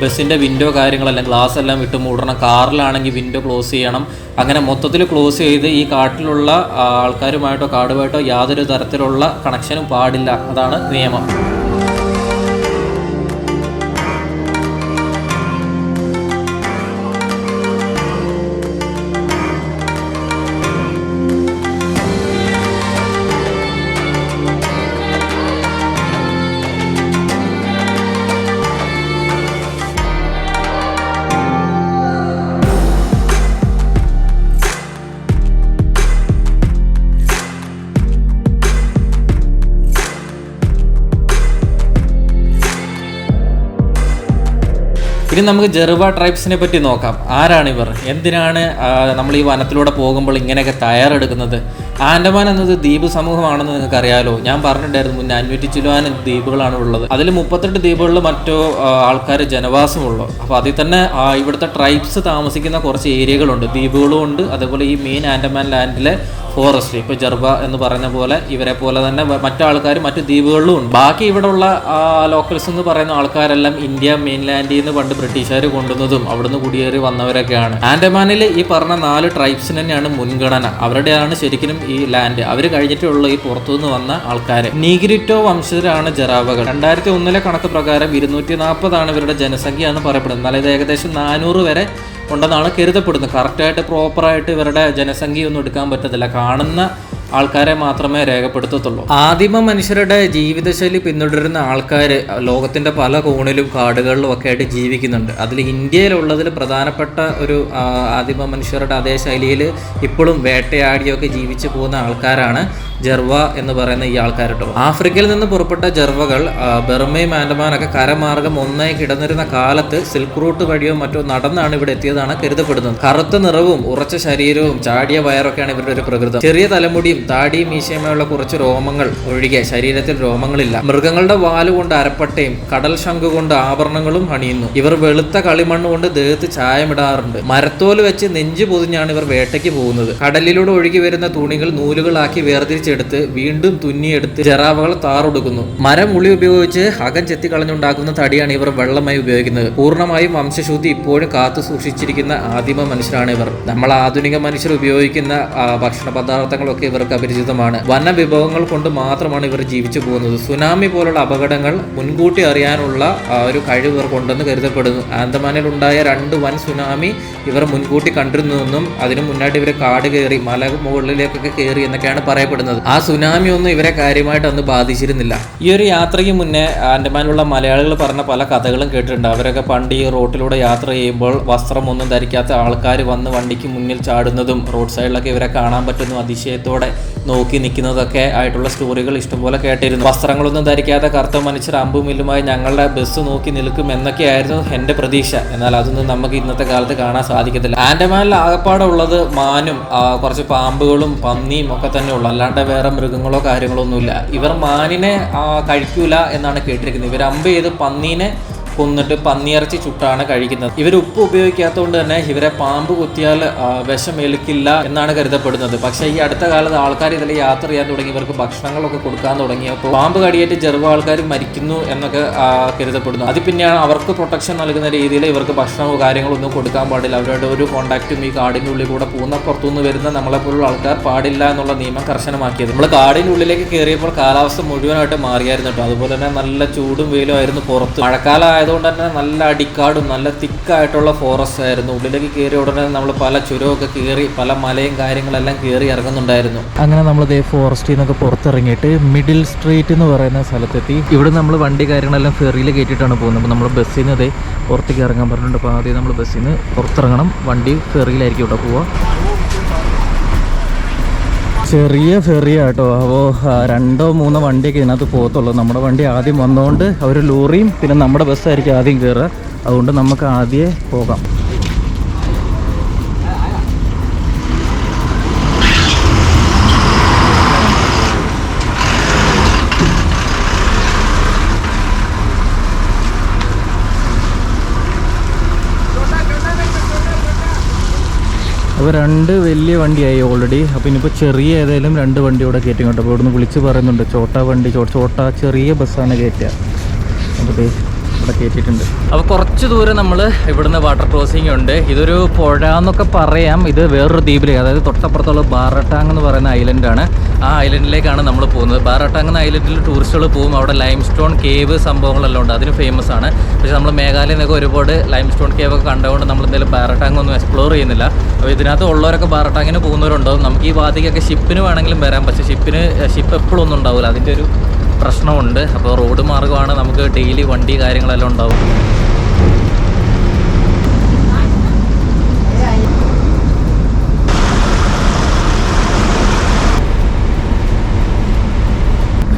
ബസ്സിന്റെ വിൻഡോ കാര്യങ്ങളെല്ലാം ഗ്ലാസ് എല്ലാം വിട്ട് മൂടണം. കാറിലാണെങ്കിൽ വിൻഡോ ക്ലോസ് ചെയ്യണം. അങ്ങനെ മൊത്തത്തിൽ ക്ലോസ് ചെയ്ത് ഈ കാട്ടിലുള്ള ആൾക്കാരുമായിട്ടോ കാടുമായിട്ടോ യാതൊരു തരത്തിലുള്ള കണക്ഷനും പാടില്ല. അതാണ് നിയമം. ഇനി നമുക്ക് ജെറുബ ട്രൈബ്സിനെ പറ്റി നോക്കാം. ആരാണിവർ എന്തിനാണ് നമ്മൾ ഈ വനത്തിലൂടെ പോകുമ്പോൾ ഇങ്ങനെയൊക്കെ തയ്യാറെടുക്കുന്നത്? ആൻഡമാൻ എന്നത് ദ്വീപ് സമൂഹമാണെന്ന് നിങ്ങൾക്ക് അറിയാലോ. ഞാൻ പറഞ്ഞിട്ടുണ്ടായിരുന്നു മുന്നേ അഞ്ഞൂറ്റി ചിലുവാൻ ദ്വീപുകളാണ് ഉള്ളത്. അതിൽ മുപ്പത്തെട്ട് ദ്വീപുകളിൽ മറ്റോ ആൾക്കാർ ജനവാസമുള്ളൂ. അപ്പോൾ അതിൽ തന്നെ ഇവിടുത്തെ ട്രൈബ്സ് താമസിക്കുന്ന കുറച്ച് ഏരിയകളുണ്ട്. ദ്വീപുകളും ഉണ്ട്. അതേപോലെ ഈ മെയിൻ ആൻഡമാൻ ലാൻഡിലെ ഫോറസ്റ്റ് ഇപ്പോൾ ജർബ എന്ന് പറയുന്ന പോലെ ഇവരെ പോലെ തന്നെ മറ്റാൾക്കാർ മറ്റു ദ്വീപുകളിലും ഉണ്ട്. ബാക്കി ഇവിടെയുള്ള ലോക്കൽസ് എന്ന് പറയുന്ന ആൾക്കാരെല്ലാം ഇന്ത്യ മെയിൻലാൻഡിൽ നിന്ന് പണ്ട് ബ്രിട്ടീഷുകാർ കൊണ്ടുവന്നതും അവിടുന്ന് കുടിയേറി വന്നവരൊക്കെയാണ്. ആൻഡമാനിൽ ഈ പറഞ്ഞ നാല് ട്രൈബ്സിന് തന്നെയാണ് മുൻഗണന. അവരുടെയാണ് ശരിക്കും ഈ ലാൻഡ് അവർ കഴിഞ്ഞിട്ടുള്ള ഈ പുറത്തുനിന്ന് വന്ന ആൾക്കാർ നീഗ്രിറ്റോ വംശജരാണ് ജറാവകൾ രണ്ടായിരത്തി ഒന്നിലെ കണക്ക് പ്രകാരം ഇരുന്നൂറ്റി നാൽപ്പതാണ് ഇവരുടെ ജനസംഖ്യ എന്ന് പറയപ്പെടുന്നത്. എന്നാൽ ഇത് ഏകദേശം നാനൂറ് വരെ ഉണ്ടെന്നാണ് കരുതപ്പെടുന്നത്. കറക്റ്റായിട്ട് പ്രോപ്പറായിട്ട് ഇവരുടെ ജനസംഖ്യ ഒന്നും എടുക്കാൻ പറ്റത്തില്ല. കാണുന്ന ആൾക്കാരെ മാത്രമേ രേഖപ്പെടുത്തത്തുള്ളൂ. ആദിമ മനുഷ്യരുടെ ജീവിതശൈലി പിന്തുടരുന്ന ആൾക്കാർ ലോകത്തിന്റെ പല കോണിലും കാടുകളിലും ഒക്കെ ആയിട്ട് ജീവിക്കുന്നുണ്ട്. അതിൽ ഇന്ത്യയിലുള്ളതിൽ പ്രധാനപ്പെട്ട ഒരു ആദിമ മനുഷ്യരുടെ അതേ ശൈലിയിൽ ഇപ്പോഴും വേട്ടയാടിയൊക്കെ ജീവിച്ചു പോകുന്ന ആൾക്കാരാണ് ജർവ എന്ന് പറയുന്ന ഈ ആൾക്കാരുടെ ആഫ്രിക്കയിൽ നിന്ന് പുറപ്പെട്ട ജർവകൾ ബർമയും ആൻഡമാനൊക്കെ കരമാർഗം ഒന്നായി കിടന്നിരുന്ന കാലത്ത് സിൽക്ക് റൂട്ട് വഴിയോ മറ്റോ നടന്നാണ് ഇവിടെ എത്തിയതാണ് കരുതപ്പെടുന്നത്. കറുത്ത നിറവും ഉറച്ച ശരീരവും ചാടിയ വയറൊക്കെയാണ് ഇവരുടെ ഒരു പ്രകൃതം. ചെറിയ തലമുടിയും താടിയും മീശയുമായുള്ള കുറച്ച് രോമങ്ങൾ ഒഴികെ ശരീരത്തിൽ രോമങ്ങളില്ല. മൃഗങ്ങളുടെ വാലുകൊണ്ട് അരപ്പട്ടയും കടൽ ശംഖു കൊണ്ട് ആഭരണങ്ങളും അണിയുന്നു. ഇവർ വെളുത്ത കളിമണ്ണ് കൊണ്ട് ദേഹത്ത് ചായമിടാറുണ്ട്. മരത്തോൽ വെച്ച് നെഞ്ചു പൊതിഞ്ഞാണ് ഇവർ വേട്ടയ്ക്ക് പോകുന്നത്. കടലിലൂടെ ഒഴുകി വരുന്ന തുണികൾ നൂലുകളാക്കി വേർതിരിച്ചെടുത്ത് വീണ്ടും തുന്നിയെടുത്ത് ജറാവകൾ താറൊടുക്കുന്നു. മരം ഉളി ഉപയോഗിച്ച് അകം ചെത്തി കളഞ്ഞുണ്ടാക്കുന്ന തടിയാണ് ഇവർ വെള്ളമായി ഉപയോഗിക്കുന്നത്. പൂർണമായും വംശശുദ്ധി ഇപ്പോഴും കാത്തു സൂക്ഷിച്ചിരിക്കുന്ന ആദിമ മനുഷ്യരാണ് ഇവർ നമ്മൾ ആധുനിക മനുഷ്യർ ഉപയോഗിക്കുന്ന ഭക്ഷണ പദാർത്ഥങ്ങളൊക്കെ ഇവർക്ക് അപരിചിതമാണ്. വനവിഭവങ്ങൾ കൊണ്ട് മാത്രമാണ് ഇവർ ജീവിച്ചു പോകുന്നത്. സുനാമി പോലുള്ള അപകടങ്ങൾ മുൻകൂട്ടി അറിയാനുള്ള ഒരു കഴിവ് ഇവർക്കുണ്ടെന്ന് കൊണ്ടെന്ന് കരുതപ്പെടുന്നു. ആന്തമാനിൽ ഉണ്ടായ രണ്ട് വൻ സുനാമി ഇവർ മുൻകൂട്ടി കണ്ടിരുന്നുവെന്നും അതിനു മുന്നായിട്ട് ഇവർ കാട് കയറി മല മുകളിലേക്കൊക്കെ കയറി എന്നൊക്കെയാണ് പറയപ്പെടുന്നത്. ആ സുനാമി ഒന്നും ഇവരെ കാര്യമായിട്ട് അന്ന് ബാധിച്ചിരുന്നില്ല. ഈ ഒരു യാത്രയ്ക്ക് മുന്നേ ആൻഡമാനിലുള്ള മലയാളികൾ പറഞ്ഞ പല കഥകളും കേട്ടിട്ടുണ്ട്. അവരൊക്കെ പണ്ട് ഈ റോട്ടിലൂടെ യാത്ര ചെയ്യുമ്പോൾ വസ്ത്രമൊന്നും ധരിക്കാത്ത ആൾക്കാർ വന്ന് വണ്ടിക്ക് മുന്നിൽ ചാടുന്നതും റോഡ് സൈഡിലൊക്കെ ഇവരെ കാണാൻ പറ്റുന്നു അതിശയത്തോടെ നോക്കി നിൽക്കുന്നതൊക്കെ ആയിട്ടുള്ള സ്റ്റോറികൾ ഇഷ്ടംപോലെ കേട്ടിരുന്നു. വസ്ത്രങ്ങളൊന്നും ധരിക്കാതെ കറുത്ത മനുഷ്യർ അമ്പും മില്ലുമായി ഞങ്ങളുടെ ബസ് നോക്കി നിൽക്കും എന്നൊക്കെയായിരുന്നു എന്റെ പ്രതീക്ഷ. എന്നാൽ അതൊന്നും നമുക്ക് ഇന്നത്തെ കാലത്ത് കാണാൻ സാധിക്കത്തില്ല. ആൻഡമാനിൽ ആകപ്പാടെ ഉള്ളത് മാനും കുറച്ച് പാമ്പുകളും പന്നിയും ഒക്കെ തന്നെ ഉള്ളു. അല്ലാണ്ട് വേറെ മൃഗങ്ങളോ കാര്യങ്ങളോ ഒന്നുമില്ല ഇവർ മാനിനെ കഴിക്കൂല എന്നാണ് കേട്ടിരിക്കുന്നത്. ഇവർ അമ്പ് ചെയ്ത് പന്നീനെ കൊന്നിട്ട് പന്നിയിറച്ചി ചുട്ടാണ് കഴിക്കുന്നത്. ഇവർ ഉപ്പ് ഉപയോഗിക്കാത്തതുകൊണ്ട് തന്നെ ഇവരെ പാമ്പ് കുത്തിയാൽ വിഷം ഏൽക്കില്ല എന്നാണ് കരുതപ്പെടുന്നത്. പക്ഷേ ഈ അടുത്ത കാലത്ത് ആൾക്കാർ ഇതിൽ യാത്ര ചെയ്യാൻ തുടങ്ങി. ഇവർക്ക് ഭക്ഷണങ്ങളൊക്കെ കൊടുക്കാൻ തുടങ്ങിയപ്പോൾ പാമ്പ് കടിയേറ്റ് ചെറുവ ആൾക്കാർ മരിക്കുന്നു എന്നൊക്കെ കരുതപ്പെടുന്നു. അത് പിന്നെയാണ് അവർക്ക് പ്രൊട്ടക്ഷൻ നൽകുന്ന രീതിയിൽ ഇവർക്ക് ഭക്ഷണമോ കാര്യങ്ങളോ ഒന്നും കൊടുക്കാൻ പാടില്ല. അവരുടെ ഒരു കോണ്ടാക്റ്റും ഈ കാടിന്റെ ഉള്ളിൽ കൂടെ പൂന്നപ്പുറത്തുനിന്ന് പുറത്തുനിന്ന് വരുന്ന നമ്മളെപ്പോലുള്ള ആൾക്കാർ പാടില്ല എന്നുള്ള നിയമം കർശനമാക്കിയത്. നമ്മൾ കാടിന്റെ ഉള്ളിലേക്ക് കയറിയപ്പോൾ കാലാവസ്ഥ മുഴുവനായിട്ട് മാറിയായിരുന്നു കേട്ടോ. അതുപോലെ തന്നെ നല്ല ചൂടും വെയിലും ആയിരുന്നു പുറത്ത്. മഴക്കാലം ആയതുകൊണ്ട് തന്നെ നല്ല അടിക്കാടും നല്ല തിക്കായിട്ടുള്ള ഫോറസ്റ്റ് ആയിരുന്നു. ഉള്ളിലേക്ക് കയറിയ ഉടനെ നമ്മൾ പല ചുരമൊക്കെ കയറി പല മലയും കാര്യങ്ങളെല്ലാം കയറി ഇറങ്ങുന്നുണ്ടായിരുന്നു. അങ്ങനെ നമ്മൾ ഇതേ ഫോറസ്റ്റിൽ നിന്നൊക്കെ പുറത്തിറങ്ങിയിട്ട് മിഡിൽ സ്ട്രീറ്റ് എന്ന് പറയുന്ന സ്ഥലത്തെത്തി. ഇവിടെ നമ്മൾ വണ്ടി കാര്യങ്ങളെല്ലാം ഫെറിയിൽ കയറ്റിയിട്ടാണ് പോകുന്നത്. അപ്പോൾ നമ്മൾ ബസ്സിൽ നിന്ന് പുറത്തേക്ക് ഇറങ്ങാൻ പറഞ്ഞിട്ടുണ്ട്. അപ്പോൾ ആദ്യം നമ്മൾ ബസ്സിൽ നിന്ന് പുറത്തിറങ്ങണം. വണ്ടി ഫെറിയിലായിരിക്കും ഇവിടെ പോവുക ചെറിയ ഫെറിയ കേട്ടോ. അപ്പോൾ രണ്ടോ മൂന്നോ വണ്ടിയൊക്കെ ഇതിനകത്ത് പോകത്തുള്ളൂ. നമ്മുടെ വണ്ടി ആദ്യം വന്നുകൊണ്ട് അവർ ലോറിയും പിന്നെ നമ്മുടെ ബസ്സായിരിക്കും ആദ്യം കയറുക അതുകൊണ്ട് നമുക്ക് ആദ്യമേ പോകാം. അപ്പോൾ രണ്ട് വലിയ വണ്ടിയായി ഓൾറെഡി അപ്പോൾ ഇനിയിപ്പോൾ ചെറിയ ഏതെങ്കിലും രണ്ട് വണ്ടി കൂടെ കയറ്റി കേട്ടോ അപ്പോൾ ഇവിടുന്ന് വിളിച്ച് പറയുന്നുണ്ട് ചോട്ടാ വണ്ടി ചോട്ടാ ചെറിയ ബസ്സാണ് കയറ്റുക. അപ്പോൾ ഇവിടെ കയറ്റിയിട്ടുണ്ട്. അപ്പോൾ കുറച്ച് ദൂരം നമ്മൾ ഇവിടുന്ന് വാട്ടർ ക്രോസിംഗ് ഉണ്ട്. ഇതൊരു പുഴ എന്നൊക്കെ പറയാം. ഇത് വേറൊരു ദ്വീപിലേക്ക് അതായത് തൊട്ടപ്പുറത്തുള്ള ബാറട്ടാങ് എന്ന് പറയുന്ന ഐലൻഡാണ് ആ ഐലൻഡിലേക്കാണ് നമ്മൾ പോകുന്നത്. ബാറട്ടാങ് എന്ന ഐലൻഡിൽ ടൂറിസ്റ്റുകൾ പോകും. അവിടെ ലൈം സ്റ്റോൺ കേവ് സംഭവങ്ങളെല്ലാം ഉണ്ട്. അതിന് ഫേമസ് ആണ്. പക്ഷേ നമ്മൾ മേഘാലയയിൽ നിന്നൊക്കെ ഒരുപാട് ലൈം സ്റ്റോൺ കേവ് ഒക്കെ കണ്ടതുകൊണ്ട് നമ്മൾ എന്തായാലും ബാറട്ടാങ് ഒന്നും എക്സ്പ്ലോർ ചെയ്യുന്നില്ല. അപ്പോൾ ഇതിനകത്ത് ഉള്ളവരൊക്കെ ബാറട്ടാങ്ങിന് പോകുന്നവരുണ്ടാവും നമുക്ക് ഈ വാതിക്കൊക്കെ ഷിപ്പിന് വേണമെങ്കിലും വരാം. പക്ഷേ ഷിപ്പിന് ഷിപ്പ് എപ്പോഴും ഒന്നും ഉണ്ടാവില്ല അതിന്റെ ഒരു പ്രശ്നമുണ്ട്. അപ്പോൾ റോഡ് മാർഗമാണ് നമുക്ക് ഡെയിലി വണ്ടി കാര്യങ്ങളെല്ലാം ഉണ്ടാവും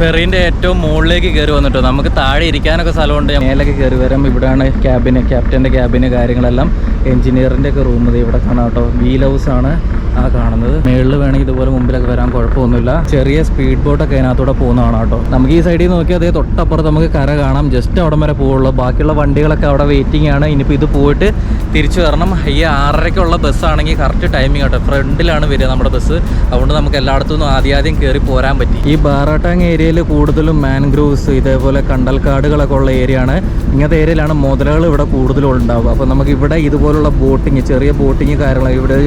ഫെറീന്റെ ഏറ്റവും മുകളിലേക്ക് കയറി വന്നിട്ട്? നമുക്ക് താഴെ ഇരിക്കാനൊക്കെ സ്ഥലമുണ്ട്. മേലൊക്കെ കയറി വരാം. ഇവിടെയാണ് ക്യാബിന് ക്യാപ്റ്റന്റെ ക്യാബിന് കാര്യങ്ങളെല്ലാം. എഞ്ചിനീയറിന്റെ ഒക്കെ റൂം ഇവിടെ കാണാം കേട്ടോ. വീൽ ഹൗസ് ആണ് ആ കാണുന്നത്. മേളിൽ വേണമെങ്കിൽ ഇതുപോലെ മുമ്പിലൊക്കെ വരാൻ കുഴപ്പമൊന്നുമില്ല. ചെറിയ സ്പീഡ് ബോട്ടൊക്കെ അതിനകത്തൂടെ പോകുന്നതാണ് കേട്ടോ. നമുക്ക് ഈ സൈഡിൽ നോക്കിയാൽ അതേ തൊട്ടപ്പുറത്ത് നമുക്ക് കര കാണാം. ജസ്റ്റ് അവിടെ വരെ പോവുള്ളൂ. ബാക്കിയുള്ള വണ്ടികളൊക്കെ അവിടെ വെയിറ്റിംഗ് ആണ്. ഇനിയിപ്പോൾ ഇത് പോയിട്ട് തിരിച്ചു വരണം. ഈ ആറരയ്ക്കുള്ള ബസ്സാണെങ്കിൽ കറക്റ്റ് ടൈമിംഗ് കേട്ടോ ഫ്രണ്ടിലാണ് വരിക നമ്മുടെ ബസ് അതുകൊണ്ട് നമുക്ക് എല്ലായിടത്തു ആദ്യം ആദ്യം കയറി പോരാൻ പറ്റി. ഈ ബാറാട്ടാങ് ഏരിയയിൽ കൂടുതലും മാൻഗ്രൂവ്സ് ഇതേപോലെ കണ്ടൽക്കാടുകളൊക്കെ ഉള്ള ഏരിയ ആണ്. ഇങ്ങനത്തെ ഏരിയയിലാണ് മുതലകൾ ഇവിടെ കൂടുതലും ഉണ്ടാവുക. അപ്പോൾ നമുക്ക് ഇവിടെ ഇതുപോലുള്ള ബോട്ടിങ് ചെറിയ ബോട്ടിങ് കാര്യങ്ങൾ ഇവിടെ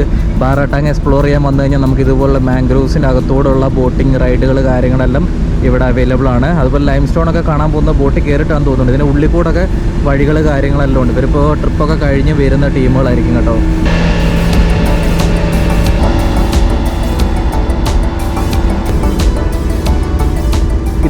ബാറാട്ടാങ് എക്സ്പ്ലോർ ചെയ്യാൻ വന്നു കഴിഞ്ഞാൽ നമുക്ക് ഇതുപോലുള്ള മാൻഗ്രൂവ്സിന്റെ അകത്തോടുള്ള ബോട്ടിങ് റൈഡുകൾ കാര്യങ്ങളെല്ലാം ഇവിടെ അവൈലബിൾ ആണ്. അതുപോലെ ലൈം സ്റ്റോൺ ഒക്കെ കാണാൻ പോകുന്ന ബോട്ട് കയറിയിട്ടാണ് തോന്നുന്നത് ഇതിന് ഉള്ളിൽ കൂടെ വഴികൾ കാര്യങ്ങളെല്ലാം ഉണ്ട്. ഇവരിപ്പോൾ ട്രിപ്പൊക്കെ കഴിഞ്ഞ് വരുന്ന ടീമുകളായിരിക്കും കേട്ടോ.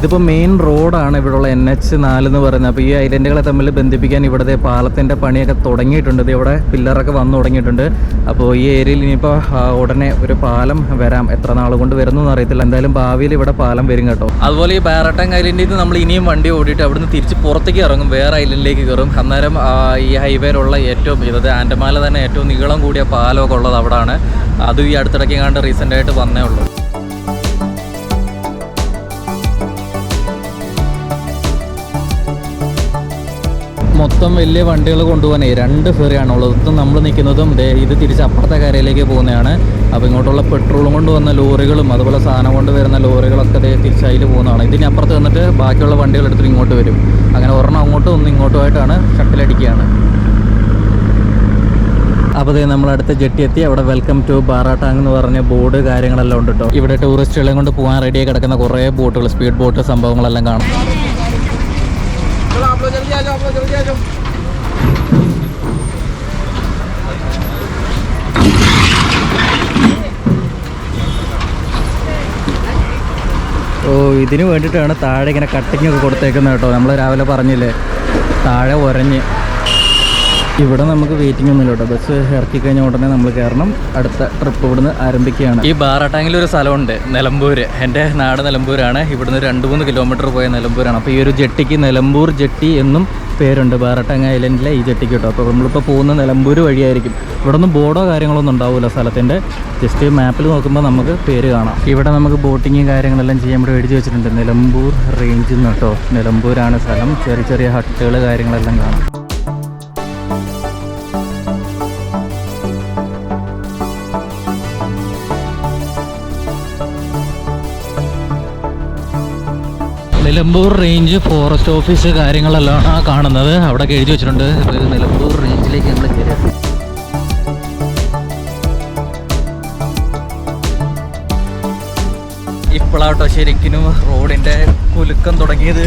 ഇതിപ്പോൾ മെയിൻ റോഡാണ് ഇവിടെയുള്ള എൻ എച്ച് നാല് എന്ന് പറയുന്നത്. അപ്പോൾ ഈ ഐലൻഡുകളെ തമ്മിൽ ബന്ധിപ്പിക്കാൻ ഇവിടുത്തെ പാലത്തിന്റെ പണിയൊക്കെ തുടങ്ങിയിട്ടുണ്ട്. ഇവിടെ പില്ലറൊക്കെ വന്നു തുടങ്ങിയിട്ടുണ്ട്. അപ്പോൾ ഈ ഏരിയയിൽ ഇനിയിപ്പോൾ ഉടനെ ഒരു പാലം വരാം. എത്ര നാൾ കൊണ്ട് വരുന്നു അറിയത്തില്ല എന്തായാലും ഭാവിയിൽ ഇവിടെ പാലം വരും കേട്ടോ. അതുപോലെ ഈ ബാരട്ടാങ് ഐലൻഡിൽ നിന്ന് നമ്മൾ ഇനിയും വണ്ടി ഓടിയിട്ട് അവിടുന്ന് തിരിച്ച് പുറത്തേക്ക് ഇറങ്ങും. വേറെ ഐലൻഡിലേക്ക് കയറും. അന്നേരം ഈ ഹൈവേയിലുള്ള ഏറ്റവും ഇതത് ആൻഡമാല തന്നെ ഏറ്റവും നീളം കൂടിയ പാലമൊക്കെ ഉള്ളത് അവിടെയാണ് അതും ഈ അടുത്തിടയ്ക്ക് കണ്ട് റീസെന്റായിട്ട് വന്നേ ഉള്ളൂ. മൊത്തം വലിയ വണ്ടികൾ കൊണ്ടുപോകാനേ രണ്ട് ഫെറിയാണുള്ളത്. ഇത് നമ്മൾ നിൽക്കുന്നതും ഇത് തിരിച്ച് അപ്പുറത്തെ കരയിലേക്ക് പോകുന്നതാണ്. അപ്പോൾ ഇങ്ങോട്ടുള്ള പെട്രോളും കൊണ്ട് വന്ന ലോറികളും അതുപോലെ സാധനം കൊണ്ട് വരുന്ന ലോറികളൊക്കെ അതേ തിരിച്ച് അതിൽ പോകുന്നതാണ്. ഇതിന് അപ്പുറത്ത് വന്നിട്ട് ബാക്കിയുള്ള വണ്ടികൾ എടുത്തിട്ട് ഇങ്ങോട്ട് വരും. അങ്ങനെ ഒരെണ്ണം അങ്ങോട്ടും ഒന്ന് ഇങ്ങോട്ടുമായിട്ടാണ് ഷട്ടിലടിക്കുകയാണ്. അപ്പോൾ ഇതേ നമ്മൾ അടുത്ത ജെട്ടി എത്തി. അവിടെ വെൽക്കം ടു ബാറാട്ടാങ് എന്ന് പറഞ്ഞ ബോർഡ് കാര്യങ്ങളെല്ലാം ഉണ്ട് കേട്ടോ. ഇവിടെ ടൂറിസ്റ്റുകളെ കൊണ്ട് പോകാൻ റെഡിയായി കിടക്കുന്ന കുറേ ബോട്ടുകൾ സ്പീഡ് ബോട്ട് സംഭവങ്ങളെല്ലാം കാണാം. ഓ ഇതിന് വേണ്ടിയിട്ടാണ് താഴെ ഇങ്ങനെ കട്ടിങ്ങൊക്കെ കൊടുത്തേക്കുന്നത് കേട്ടോ. നമ്മൾ രാവിലെ പറഞ്ഞില്ലേ? താഴെ ഉരഞ്ഞ്. ഇവിടെ നമുക്ക് വെയിറ്റിംഗ് ഒന്നുമില്ല കേട്ടോ. ബസ് ഇറക്കി കഴിഞ്ഞ ഉടനെ നമ്മൾ കയറണം അടുത്ത ട്രിപ്പ് ഇവിടുന്ന് ആരംഭിക്കുകയാണ്. ഈ ബാറാട്ടാങ്കിൽ ഒരു സ്ഥലമുണ്ട്. നിലമ്പൂർ എന്റെ നാട് നിലമ്പൂരാണ്. ഇവിടുന്ന് രണ്ട് മൂന്ന് കിലോമീറ്റർ പോയ നിലമ്പൂരാണ്. അപ്പോൾ ഈ ഒരു ജെട്ടിക്ക് നിലമ്പൂർ ജെട്ടി എന്നും പേരുണ്ട്. ബാറട്ടാങ് ഐലൻഡിലെ ഈ ജെട്ടിക്ക് കേട്ടോ. അപ്പോൾ നമ്മളിപ്പോൾ പോകുന്ന നിലമ്പൂർ വഴിയായിരിക്കും. ഇവിടെ ഒന്നും ബോർഡോ കാര്യങ്ങളൊന്നും ഉണ്ടാവില്ല സ്ഥലത്തിന്റെ. ജസ്റ്റ് മാപ്പിൽ നോക്കുമ്പോൾ നമുക്ക് പേര് കാണാം. ഇവിടെ നമുക്ക് ബോട്ടിങ്ങും കാര്യങ്ങളെല്ലാം ചെയ്യാൻ ഇവിടെ എഴുതി വെച്ചിട്ടുണ്ട്. നിലമ്പൂർ റേഞ്ചിൽ നിന്ന് കേട്ടോ. നിലമ്പൂരാണ് സ്ഥലം. ചെറിയ ചെറിയ ഹട്ടുകൾ കാര്യങ്ങളെല്ലാം കാണാം. നിലമ്പൂർ റേഞ്ച് ഫോറസ്റ്റ് ഓഫീസ് കാര്യങ്ങളെല്ലാം ആ കാണുന്നത്. അവിടെ എഴുതി വെച്ചിട്ടുണ്ട്. അപ്പോൾ ഇത് നിലമ്പൂർ റേഞ്ചിലേക്ക് ഞങ്ങൾ കയറി. ഇപ്പോഴാട്ടോ ശരിക്കും റോഡിന്റെ കുലുക്കം തുടങ്ങിയത്.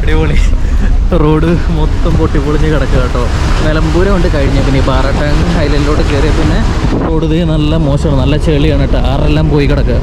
അടിപൊളി. റോഡ് മൊത്തം പൊട്ടിപ്പൊളിഞ്ഞ് കിടക്കുക കേട്ടോ നിലമ്പൂരം കൊണ്ട് കഴിഞ്ഞ. പിന്നെ ഈ പാറട്ടാങ് ഹൈലൈൻഡിലോട്ട് കയറിയ പിന്നെ റോഡ് നല്ല മോശമാണ്. നല്ല ചെളിയാണ് കേട്ടോ. ആറെല്ലാം പോയി കിടക്കുക.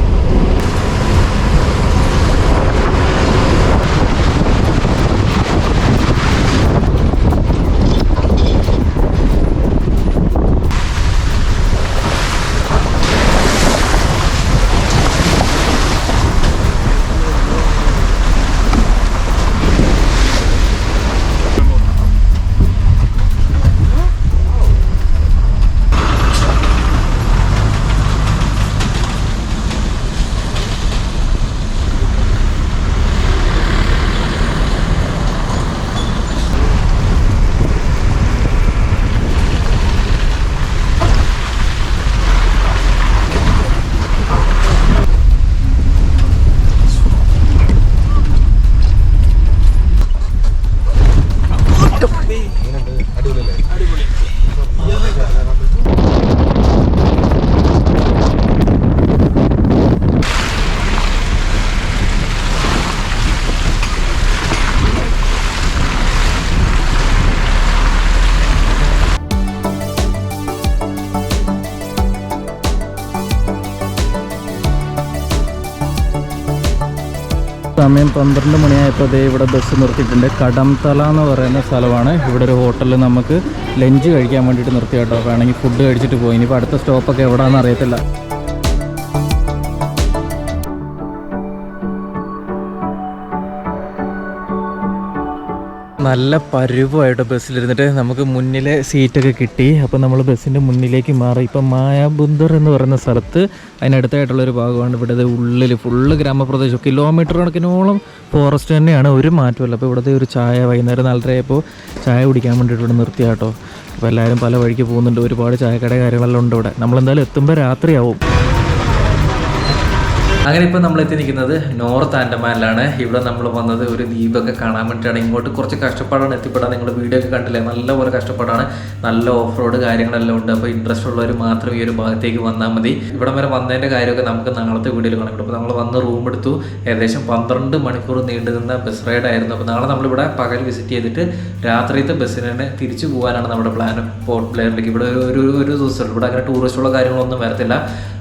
സമയം പന്ത്രണ്ട് മണിയായപ്പോൾ ദേ ഇവിടെ ബസ് നിർത്തിയിട്ടുണ്ട്. കടംതല എന്ന് പറയുന്ന സ്ഥലമാണ്. ഇവിടെ ഒരു ഹോട്ടലിൽ നമുക്ക് ലഞ്ച് കഴിക്കാൻ വേണ്ടിയിട്ട് നിർത്തി കേട്ടോ. വേണമെങ്കിൽ ഫുഡ് കഴിച്ചിട്ട് പോയി. ഇനിയിപ്പോൾ അടുത്ത സ്റ്റോപ്പൊക്കെ എവിടെയാണെന്ന് അറിയത്തില്ല. നല്ല പരുവമായിട്ട് ബസ്സിലിരുന്നിട്ട് നമുക്ക് മുന്നിലെ സീറ്റൊക്കെ കിട്ടി. അപ്പോൾ നമ്മൾ ബസ്സിന്റെ മുന്നിലേക്ക് മാറി. ഇപ്പം മായാബുന്ദർ എന്ന് പറയുന്ന സ്ഥലത്ത് അതിനടുത്തായിട്ടുള്ളൊരു ഭാഗമാണ് ഇവിടെ ഉള്ളിൽ ഫുള്ള് ഗ്രാമപ്രദേശം. കിലോമീറ്റർ കണക്കിനോളം ഫോറസ്റ്റ് തന്നെയാണ്. ഒരു മാറ്റമല്ല അപ്പോൾ ഇവിടുത്തെ ഒരു ചായ വൈകുന്നേരം നാലരയായപ്പോൾ ചായ കുടിക്കാൻ വേണ്ടിയിട്ട് ഇവിടെ നിർത്തിയ കേട്ടോ അപ്പോൾ എല്ലാവരും പല വഴിക്ക് പോകുന്നുണ്ട്. ഒരുപാട് ചായക്കട കാര്യങ്ങളെല്ലാം ഉണ്ട് ഇവിടെ. നമ്മളെന്തായാലും എത്തുമ്പോൾ രാത്രിയാവും. അങ്ങനെ ഇപ്പോൾ നമ്മൾ എത്തി നിൽക്കുന്നത് നോർത്ത് ആൻഡമാനിലാണ്. ഇവിടെ നമ്മൾ വന്നത് ഒരു ദ്വീപൊക്കെ കാണാൻ വേണ്ടിയിട്ടാണ്. ഇങ്ങോട്ട് കുറച്ച് കഷ്ടപ്പാടാണ് എത്തിപ്പെടാൻ. നിങ്ങളുടെ വീഡിയോ ഒക്കെ കണ്ടില്ലേ? നല്ലപോലെ കഷ്ടപ്പാടാണ്. നല്ല ഓഫ് റോഡ് കാര്യങ്ങളെല്ലാം ഉണ്ട്. അപ്പോൾ ഇൻട്രസ്റ്റ് ഉള്ളവർ മാത്രം ഈ ഒരു ഭാഗത്തേക്ക് വന്നാൽ മതി. ഇവിടെ വരെ വന്നതിന്റെ കാര്യമൊക്കെ നമുക്ക് നാളത്തെ വീഡിയോയിൽ കാണാം. അപ്പോൾ നമ്മൾ വന്ന് റൂം എടുത്തു. ഏകദേശം പന്ത്രണ്ട് മണിക്കൂർ നീണ്ടു നിന്ന ബസ് റൈഡ് ആയിരുന്നു. അപ്പോൾ നാളെ നമ്മളിവിടെ പകൽ വിസിറ്റ് ചെയ്തിട്ട് രാത്രിയത്തെ ബസ്സിന് തന്നെ തിരിച്ചു പോകാനാണ് നമ്മുടെ പ്ലാൻ പോർട്ട് ബ്ലെയറിലേക്ക് ഇവിടെ ഒരു ഒരു ദിവസം ഇവിടെ അങ്ങനെ ടൂറിസ്റ്റുള്ള കാര്യങ്ങളൊന്നും വരത്തില്ല.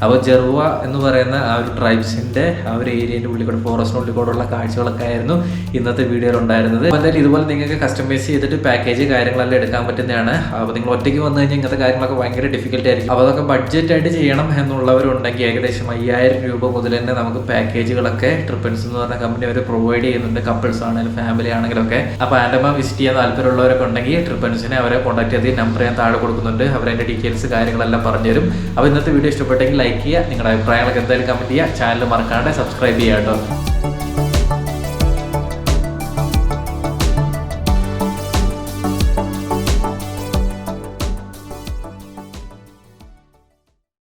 അപ്പോൾ ജെറുവ എന്ന് പറയുന്ന ആ ഒരു ട്രൈബ്സിന്റെ ആ ഒരു ഏരിയന്റെ ഉള്ളിൽ കൂടെ ഫോറസ്റ്റിനുള്ളിൽ കൂടെ ഉള്ള കാഴ്ചകളൊക്കെ ആയിരുന്നു ഇന്നത്തെ വീഡിയോയിൽ ഉണ്ടായിരുന്നത്. എന്തായാലും ഇതുപോലെ നിങ്ങൾക്ക് കസ്റ്റമൈസ് ചെയ്തിട്ട് പാക്കേജ് കാര്യങ്ങളെല്ലാം എടുക്കാൻ പറ്റുന്നതാണ്. അപ്പോൾ നിങ്ങൾ ഒറ്റയ്ക്ക് വന്നു കഴിഞ്ഞാൽ ഇങ്ങനത്തെ കാര്യങ്ങളൊക്കെ ഭയങ്കര ഡിഫിക്കൽട്ട് ആയിരിക്കും. അപ്പോൾ അതൊക്കെ ബഡ്ജറ്റായിട്ട് ചെയ്യണം എന്നുള്ളവരുണ്ടെങ്കിൽ ഏകദേശം അയ്യായിരം രൂപ മുതൽ തന്നെ നമുക്ക് പാക്കേജുകളൊക്കെ ട്രിപ്പൻസ് എന്ന് പറഞ്ഞ കമ്പനി അവർ പ്രൊവൈഡ് ചെയ്യുന്നുണ്ട്. കപ്പിൾസ് ആണെങ്കിലും ഫാമിലി ആണെങ്കിലും ഒക്കെ അപ്പോൾ ആൻഡമാൻ വിസിറ്റ് ചെയ്യാൻ താല്പര്യമുള്ളവരൊക്കെ ഉണ്ടെങ്കിൽ ട്രിപ്പൻസിനെ അവരെ കോൺടാക്ട് ചെയ്ത് നമ്പർ ഞാൻ താഴെ കൊടുക്കുന്നുണ്ട്. അവരതിന്റെ ഡീറ്റെയിൽസ് കാര്യങ്ങളെല്ലാം പറഞ്ഞുതരും. അപ്പോൾ ഇന്നത്തെ വീഡിയോ ഇഷ്ടപ്പെട്ടെങ്കിൽ ലൈക്ക് ചെയ്യുക. നിങ്ങളുടെ അഭിപ്രായങ്ങളൊക്കെ എന്തായാലും കമന്റ് ചെയ്യുക. ചാനൽ മറക്കാണ്ട് സബ്സ്ക്രൈബ് ചെയ്യാം കേട്ടോ